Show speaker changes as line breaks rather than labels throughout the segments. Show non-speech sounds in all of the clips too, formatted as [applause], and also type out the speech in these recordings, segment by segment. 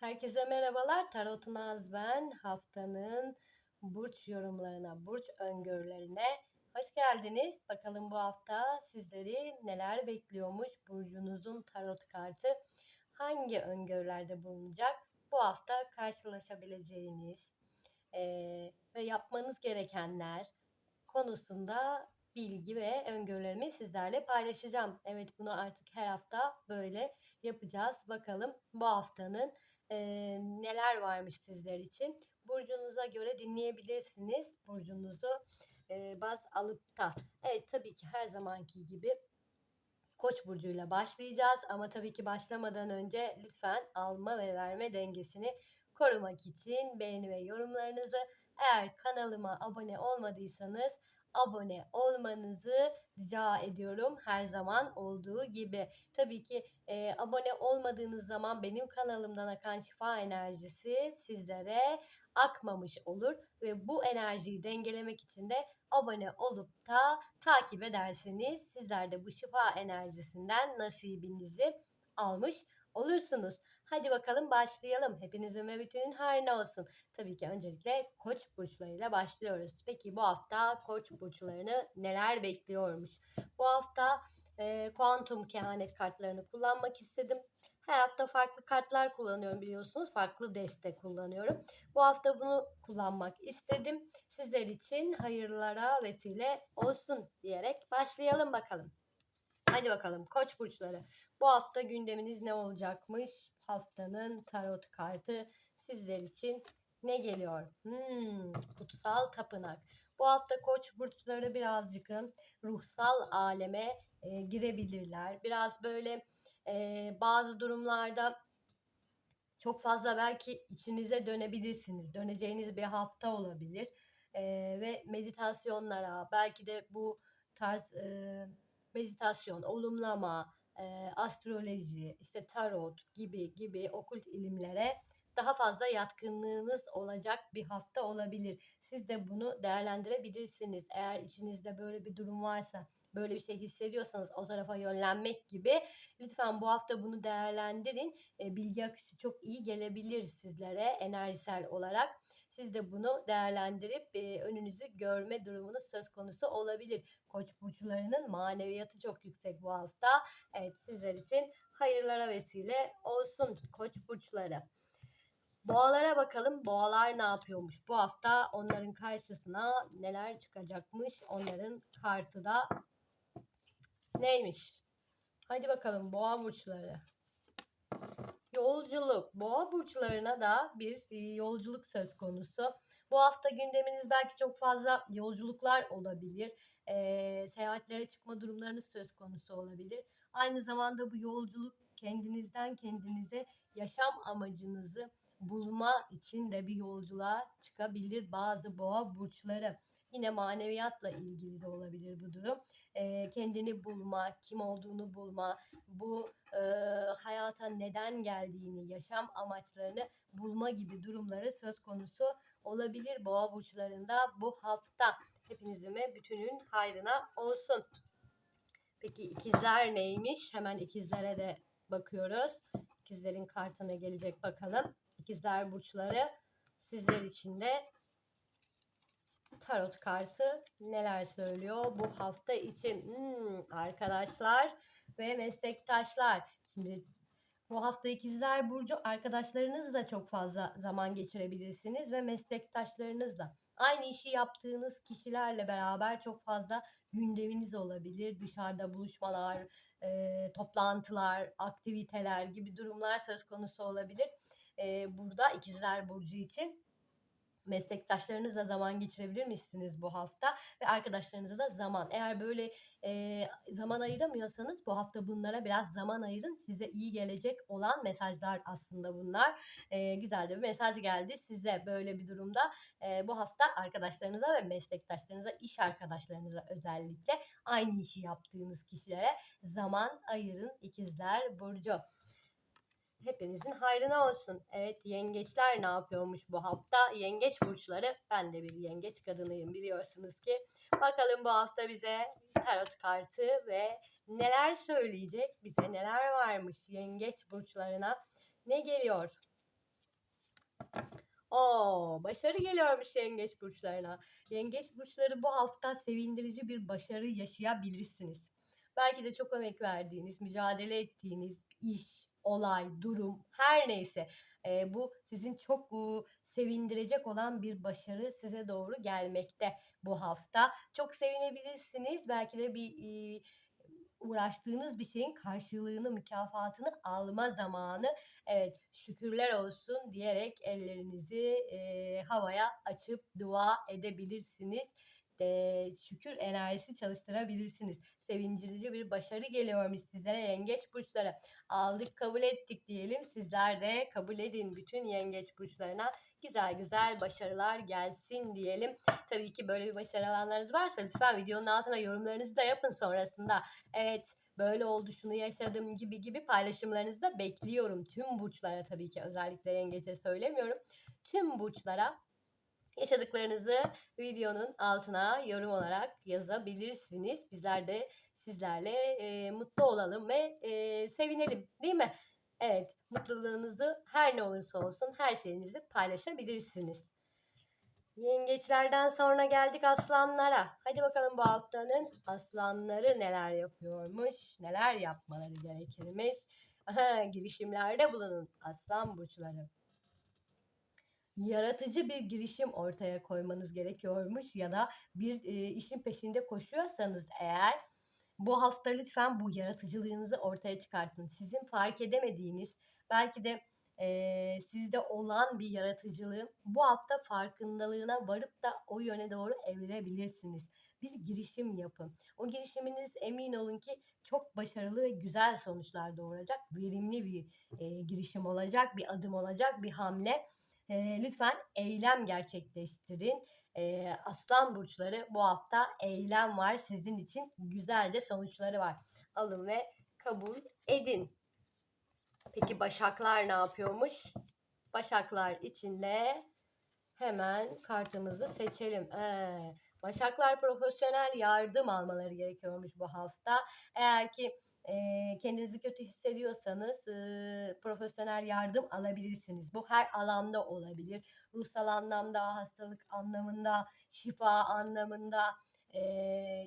Herkese merhabalar. Tarot Naz ben. Haftanın burç yorumlarına, burç öngörülerine hoş geldiniz. Bakalım bu hafta sizleri neler bekliyormuş? Burcunuzun tarot kartı hangi öngörülerde bulunacak? Bu hafta karşılaşabileceğiniz eee, ve yapmanız gerekenler konusunda bilgi ve öngörülerimi sizlerle paylaşacağım. Evet bunu artık her hafta böyle yapacağız. Bakalım bu haftanın eee, neler varmış sizler için. Burcunuza göre dinleyebilirsiniz. Burcunuzu eee, baz alıp da. Evet tabii ki her zamanki gibi Koç burcuyla başlayacağız ama tabii ki başlamadan önce lütfen alma ve verme dengesini korumak için beğeni ve yorumlarınızı eğer kanalıma abone olmadıysanız abone olmanızı rica ediyorum her zaman olduğu gibi. Tabii ki e, abone olmadığınız zaman benim kanalımdan akan şifa enerjisi sizlere akmamış olur ve bu enerjiyi dengelemek için de abone olup da takip ederseniz sizler de bu şifa enerjisinden nasibinizi almış olursunuz. Hadi bakalım başlayalım. Hepinizin ve bütünün hayrına olsun. Tabii ki öncelikle koç burçlarıyla başlıyoruz. Peki bu hafta koç burçlarını neler bekliyormuş? Bu hafta e, kuantum kehanet kartlarını kullanmak istedim. Her hafta farklı kartlar kullanıyorum biliyorsunuz. Farklı destek kullanıyorum. Bu hafta bunu kullanmak istedim. Sizler için hayırlara vesile olsun diyerek başlayalım bakalım. Hadi bakalım koç burçları. Bu hafta gündeminiz ne olacakmış? Haftanın tarot kartı sizler için ne geliyor? Hmm, kutsal tapınak. Bu hafta koç burçları birazcık ruhsal aleme e, girebilirler. Biraz böyle e, bazı durumlarda çok fazla belki içinize dönebilirsiniz. Döneceğiniz bir hafta olabilir. E, ve meditasyonlara belki de bu tarz e, meditasyon, olumlama, e, astroloji, işte tarot gibi gibi okült ilimlere daha fazla yatkınlığınız olacak bir hafta olabilir. Siz de bunu değerlendirebilirsiniz. Eğer içinizde böyle bir durum varsa, böyle bir şey hissediyorsanız o tarafa yönlenmek gibi lütfen bu hafta bunu değerlendirin. E, bilgi akışı çok iyi gelebilir sizlere enerjisel olarak. Siz de bunu değerlendirip e, önünüzü görme durumunuz söz konusu olabilir. Koç burçlarının maneviyatı çok yüksek bu hafta. Evet sizler için hayırlara vesile olsun koç burçları. Boğalara bakalım. Boğalar ne yapıyormuş? Bu hafta onların karşısına neler çıkacakmış? Onların kartı da neymiş? Hadi bakalım boğa burçları. Yolculuk. Boğa burçlarına da bir e, yolculuk söz konusu. Bu hafta gündeminiz belki çok fazla yolculuklar olabilir. E, seyahatlere çıkma durumlarınız söz konusu olabilir. Aynı zamanda bu yolculuk kendinizden kendinize yaşam amacınızı bulma için de bir yolculuğa çıkabilir bazı boğa burçları. Yine maneviyatla ilgili de olabilir bu durum. E, kendini bulma, kim olduğunu bulma, bu e, hayata neden geldiğini, yaşam amaçlarını bulma gibi durumları söz konusu olabilir boğa burçlarında bu hafta. Hepinizin ve bütünün hayrına olsun. Peki ikizler neymiş? Hemen ikizlere de bakıyoruz. İkizlerin kartına gelecek bakalım. İkizler burçları sizler için de tarot kartı neler söylüyor bu hafta için hmm, arkadaşlar ve meslektaşlar. Şimdi bu hafta ikizler burcu arkadaşlarınızla çok fazla zaman geçirebilirsiniz ve meslektaşlarınızla. Aynı işi yaptığınız kişilerle beraber çok fazla gündeminiz olabilir. Dışarıda buluşmalar, e, toplantılar, aktiviteler gibi durumlar söz konusu olabilir. E, burada ikizler burcu için meslektaşlarınızla zaman geçirebilir misiniz bu hafta ve arkadaşlarınıza da zaman. Eğer böyle e, zaman ayıramıyorsanız bu hafta bunlara biraz zaman ayırın. Size iyi gelecek olan mesajlar aslında bunlar. E, güzel de bir mesaj geldi size böyle bir durumda. E, bu hafta arkadaşlarınıza ve meslektaşlarınıza, iş arkadaşlarınıza özellikle aynı işi yaptığınız kişilere zaman ayırın ikizler Burcu hepinizin hayrına olsun. Evet yengeçler ne yapıyormuş bu hafta? Yengeç burçları ben de bir yengeç kadınıyım biliyorsunuz ki. Bakalım bu hafta bize tarot kartı ve neler söyleyecek? Bize neler varmış yengeç burçlarına? Ne geliyor? Oo, başarı geliyormuş yengeç burçlarına. Yengeç burçları bu hafta sevindirici bir başarı yaşayabilirsiniz. Belki de çok emek verdiğiniz, mücadele ettiğiniz iş, olay, durum her neyse e, bu sizin çok e, sevindirecek olan bir başarı size doğru gelmekte bu hafta. Çok sevinebilirsiniz. Belki de bir e, uğraştığınız bir şeyin karşılığını, mükafatını alma zamanı. Evet, şükürler olsun diyerek ellerinizi e, havaya açıp dua edebilirsiniz. De, şükür enerjisi çalıştırabilirsiniz. Sevindirici bir başarı geliyormuş sizlere yengeç burçları. Aldık kabul ettik diyelim. Sizler de kabul edin bütün yengeç burçlarına. Güzel güzel başarılar gelsin diyelim. Tabii ki böyle bir başarı alanlarınız varsa lütfen videonun altına yorumlarınızı da yapın sonrasında. Evet böyle oldu şunu yaşadım gibi gibi paylaşımlarınızı da bekliyorum. Tüm burçlara tabii ki özellikle yengece söylemiyorum. Tüm burçlara yaşadıklarınızı videonun altına yorum olarak yazabilirsiniz. Bizler de sizlerle e, mutlu olalım ve e, sevinelim değil mi? Evet mutluluğunuzu her ne olursa olsun her şeyinizi paylaşabilirsiniz. Yengeçlerden sonra geldik aslanlara. Hadi bakalım bu haftanın aslanları neler yapıyormuş, neler yapmaları gerekirmiş. Girişimlerde bulunun aslan burçları. Yaratıcı bir girişim ortaya koymanız gerekiyormuş ya da bir e, işin peşinde koşuyorsanız eğer bu hafta lütfen bu yaratıcılığınızı ortaya çıkartın. Sizin fark edemediğiniz belki de e, sizde olan bir yaratıcılığı bu hafta farkındalığına varıp da o yöne doğru evrilebilirsiniz. Bir girişim yapın. O girişiminiz emin olun ki çok başarılı ve güzel sonuçlar doğuracak. Verimli bir e, girişim olacak, bir adım olacak, bir hamle. E, lütfen eylem gerçekleştirin. E, aslan burçları bu hafta eylem var sizin için. Güzel de sonuçları var. Alın ve kabul edin. Peki başaklar ne yapıyormuş? Başaklar içinde hemen kartımızı seçelim. Ee, başaklar profesyonel yardım almaları gerekiyormuş bu hafta. Eğer ki kendinizi kötü hissediyorsanız profesyonel yardım alabilirsiniz. Bu her alanda olabilir. Ruhsal anlamda, hastalık anlamında, şifa anlamında,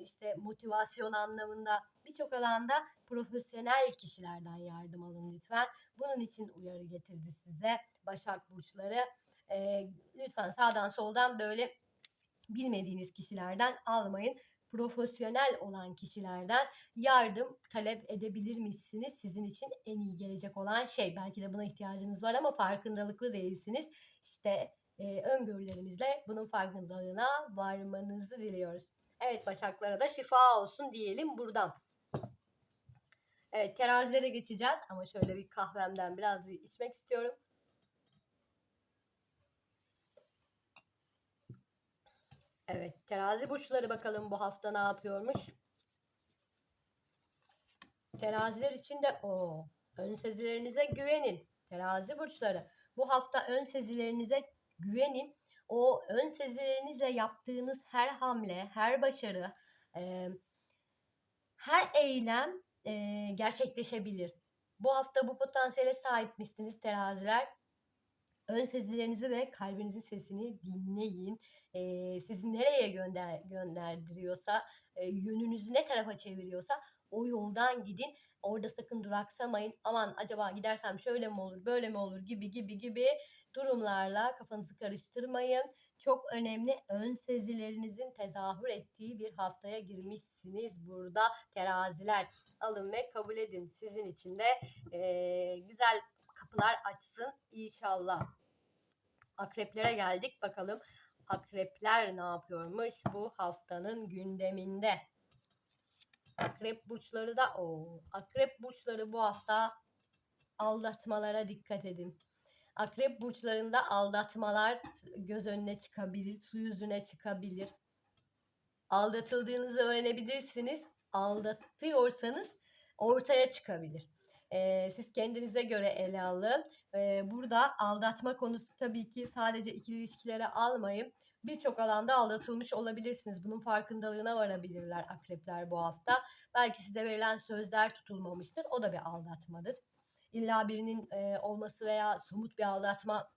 işte motivasyon anlamında birçok alanda profesyonel kişilerden yardım alın lütfen. Bunun için uyarı getirdi size Başak Burçları. Lütfen sağdan soldan böyle bilmediğiniz kişilerden almayın. Profesyonel olan kişilerden yardım talep edebilir misiniz? Sizin için en iyi gelecek olan şey. Belki de buna ihtiyacınız var ama farkındalıklı değilsiniz. İşte e, öngörülerimizle bunun farkındalığına varmanızı diliyoruz. Evet Başaklara da şifa olsun diyelim buradan. Evet terazilere geçeceğiz ama şöyle bir kahvemden biraz bir içmek istiyorum. Evet terazi burçları bakalım bu hafta ne yapıyormuş. Teraziler için de o ön sezilerinize güvenin. Terazi burçları bu hafta ön sezilerinize güvenin. O ön sezilerinizle yaptığınız her hamle, her başarı, e, her eylem e, gerçekleşebilir. Bu hafta bu potansiyele sahipmişsiniz teraziler. Ön sezilerinizi ve kalbinizin sesini dinleyin. E, sizi nereye gönder gönderdiriyorsa, e, yönünüzü ne tarafa çeviriyorsa o yoldan gidin. Orada sakın duraksamayın. Aman acaba gidersem şöyle mi olur, böyle mi olur gibi gibi gibi durumlarla kafanızı karıştırmayın. Çok önemli ön sezilerinizin tezahür ettiği bir haftaya girmişsiniz burada teraziler. Alın ve kabul edin. Sizin için de e, güzel kapılar açsın inşallah. Akreplere geldik bakalım. Akrepler ne yapıyormuş bu haftanın gündeminde? Akrep burçları da o. Akrep burçları bu hafta aldatmalara dikkat edin. Akrep burçlarında aldatmalar göz önüne çıkabilir, su yüzüne çıkabilir. Aldatıldığınızı öğrenebilirsiniz. Aldatıyorsanız ortaya çıkabilir. Siz kendinize göre ele alın. Burada aldatma konusu tabii ki sadece ikili ilişkilere almayın. Birçok alanda aldatılmış olabilirsiniz. Bunun farkındalığına varabilirler akrepler bu hafta. Belki size verilen sözler tutulmamıştır. O da bir aldatmadır. İlla birinin olması veya somut bir aldatma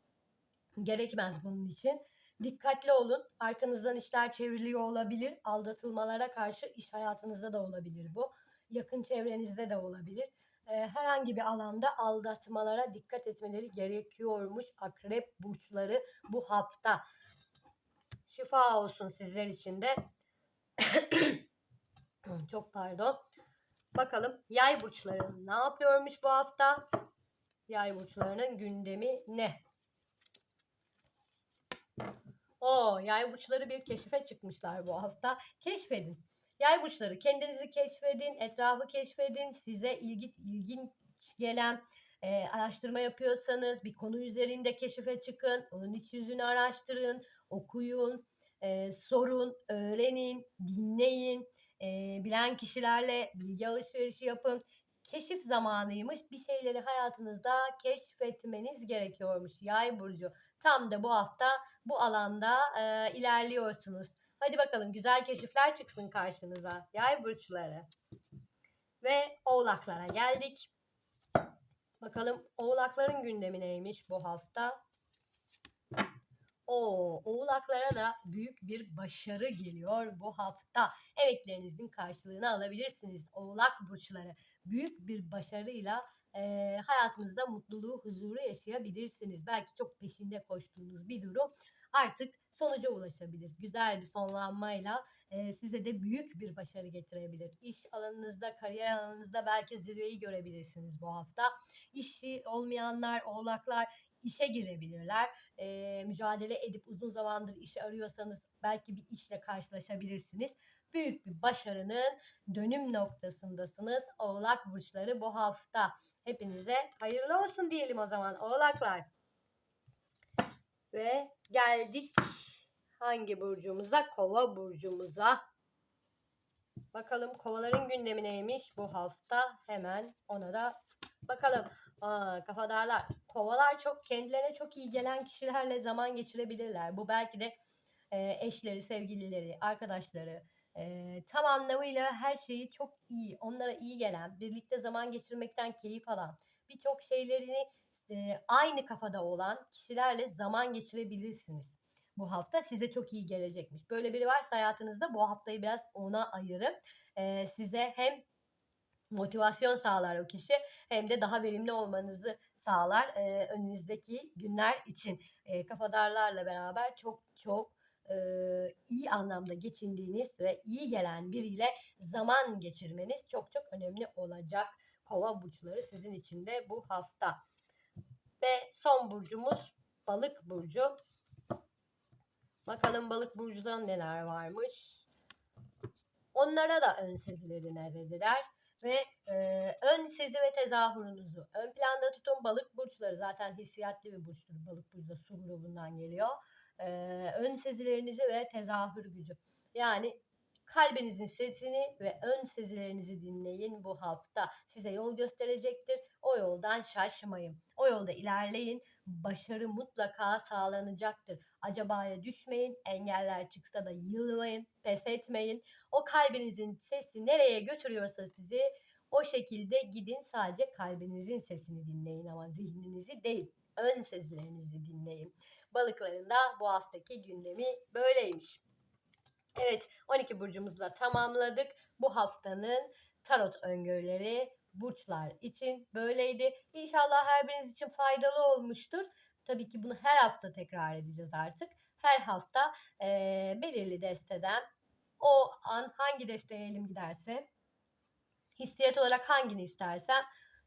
gerekmez bunun için. Dikkatli olun. Arkanızdan işler çevriliyor olabilir. Aldatılmalara karşı iş hayatınızda da olabilir bu. Yakın çevrenizde de olabilir. Ee, herhangi bir alanda aldatmalara dikkat etmeleri gerekiyormuş akrep burçları bu hafta. Şifa olsun sizler için de. [coughs] Çok pardon. Bakalım yay burçları ne yapıyormuş bu hafta? Yay burçlarının gündemi ne? O yay burçları bir keşife çıkmışlar bu hafta. Keşfedin. Yay burçları kendinizi keşfedin, etrafı keşfedin. Size ilgi, ilginç gelen e, araştırma yapıyorsanız bir konu üzerinde keşife çıkın. Onun iç yüzünü araştırın, okuyun, e, sorun, öğrenin, dinleyin. E, bilen kişilerle bilgi alışverişi yapın. Keşif zamanıymış. Bir şeyleri hayatınızda keşfetmeniz gerekiyormuş. Yay burcu. Tam da bu hafta bu alanda e, ilerliyorsunuz. Hadi bakalım güzel keşifler çıksın karşınıza. Yay burçları. Ve oğlaklara geldik. Bakalım oğlakların gündemi neymiş bu hafta? O oğlaklara da büyük bir başarı geliyor bu hafta. Emeklerinizin karşılığını alabilirsiniz oğlak burçları. Büyük bir başarıyla e, hayatınızda mutluluğu, huzuru yaşayabilirsiniz. Belki çok peşinde koştuğunuz bir durum artık sonuca ulaşabilir. Güzel bir sonlanmayla e, size de büyük bir başarı getirebilir. İş alanınızda, kariyer alanınızda belki zirveyi görebilirsiniz bu hafta. İşi olmayanlar, oğlaklar işe girebilirler. E, mücadele edip uzun zamandır iş arıyorsanız belki bir işle karşılaşabilirsiniz. Büyük bir başarının dönüm noktasındasınız. Oğlak burçları bu hafta. Hepinize hayırlı olsun diyelim o zaman oğlaklar. Ve geldik hangi burcumuza? Kova burcumuza. Bakalım kovaların gündemi neymiş bu hafta? Hemen ona da bakalım. Aa, kafadarlar. Kovalar çok kendilerine çok iyi gelen kişilerle zaman geçirebilirler. Bu belki de e, eşleri, sevgilileri, arkadaşları, e, tam anlamıyla her şeyi çok iyi, onlara iyi gelen, birlikte zaman geçirmekten keyif alan, birçok şeylerini e, aynı kafada olan kişilerle zaman geçirebilirsiniz. Bu hafta size çok iyi gelecekmiş. Böyle biri varsa hayatınızda bu haftayı biraz ona ayırın. E, size hem motivasyon sağlar o kişi hem de daha verimli olmanızı sağlar e, önünüzdeki günler için. E, kafadarlarla beraber çok çok e, iyi anlamda geçindiğiniz ve iyi gelen biriyle zaman geçirmeniz çok çok önemli olacak. Kova burçları sizin için de bu hafta. Ve son burcumuz balık burcu. Bakalım balık burcuda neler varmış. Onlara da ön sezileri ne dediler. Ve e, ön sezi ve tezahürünüzü ön planda tutun. Balık burçları zaten hissiyatlı bir burçtur. Balık burcu da su grubundan geliyor. E, ön sezilerinizi ve tezahür gücü. Yani kalbinizin sesini ve ön sezilerinizi dinleyin bu hafta. Size yol gösterecektir. O yoldan şaşmayın. O yolda ilerleyin. Başarı mutlaka sağlanacaktır. Acabaya düşmeyin. Engeller çıksa da yılmayın. Pes etmeyin. O kalbinizin sesi nereye götürüyorsa sizi o şekilde gidin. Sadece kalbinizin sesini dinleyin ama zihninizi değil. Ön sezilerinizi dinleyin. Balıkların da bu haftaki gündemi böyleymiş. Evet 12 burcumuzla tamamladık. Bu haftanın tarot öngörüleri burçlar için böyleydi. İnşallah her biriniz için faydalı olmuştur. Tabii ki bunu her hafta tekrar edeceğiz artık. Her hafta e, belirli desteden o an hangi desteye elim giderse hissiyat olarak hangini istersem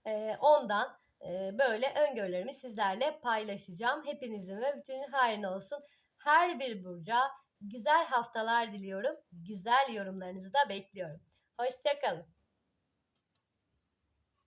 e, ondan e, böyle öngörülerimi sizlerle paylaşacağım. Hepinizin ve bütün hayrına olsun. Her bir burca güzel haftalar diliyorum. Güzel yorumlarınızı da bekliyorum. Hoşçakalın.